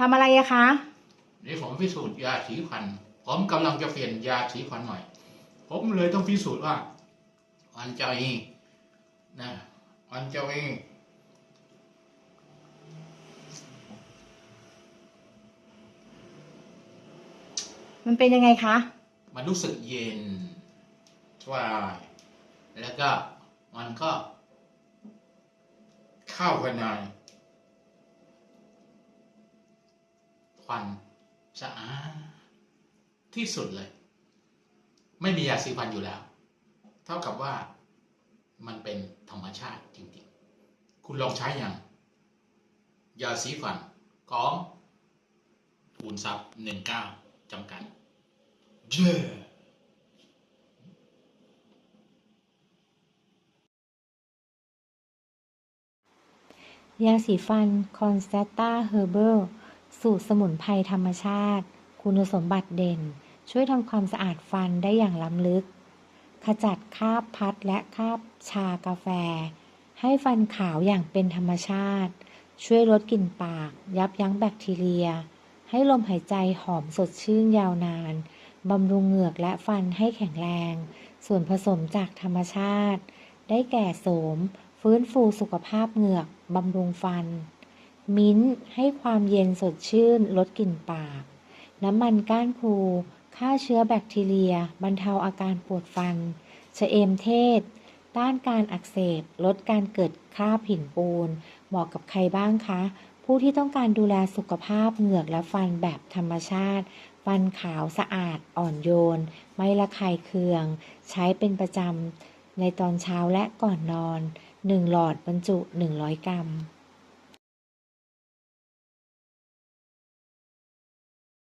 ทำอะไรอะคะนี่ผมพิสูจน์ยาสีฟัน ผมกำลังจะเปลี่ยนยาสีฟันใหม่ ผมเลยต้องพิสูจน์ว่ามันจะมีนะมันจะมีมันเป็นยังไงคะ มันรู้สึกเย็นสบายแล้วก็มันก็เข้ากันใน ควันสะอาดที่สุดเลย ไม่มียาสีฟันอยู่แล้ว เท่ากับว่ามันเป็นธรรมชาติจริงๆ คุณลองใช้อย่างยาสีฟันของทูนซับหนึ่งเก้าจำกัดเย้ยาสีฟันคอนสแตตาเฮอร์เบล สูตรสมุนไพรธรรมชาติ คุณสมบัติเด่น ช่วยทำความสะอาดฟันได้อย่างล้ำลึก ขจัดคราบพัดและคราบชากาแฟ ให้ฟันขาวอย่างเป็นธรรมชาติ ช่วยลดกลิ่นปาก ยับยั้งแบคทีเรีย ให้ลมหายใจหอมสดชื่นยาวนานบำรุงเหงือกและฟันให้แข็งแรง ส่วนผสมจากธรรมชาติ ได้แก่โสม ฟื้นฟูสุขภาพเหงือก บำรุงฟัน มิ้นท์ให้ความเย็นสดชื่น ลดกลิ่นปาก น้ำมันก้านพลูฆ่าเชื้อแบคทีเรีย บรรเทาอาการปวดฟันชะเอมเทศ ต้านการอักเสบ ลดการเกิดคราบหินปูน เหมาะกับใครบ้างคะ ผู้ที่ต้องการดูแลสุขภาพเหงือกและฟันแบบธรรมชาติ ฟันขาวสะอาดอ่อนโยน ไม่ระคายเคือง ใช้เป็นประจำในตอนเช้าและก่อนนอน 1 หลอดบรรจุ 100 กรัม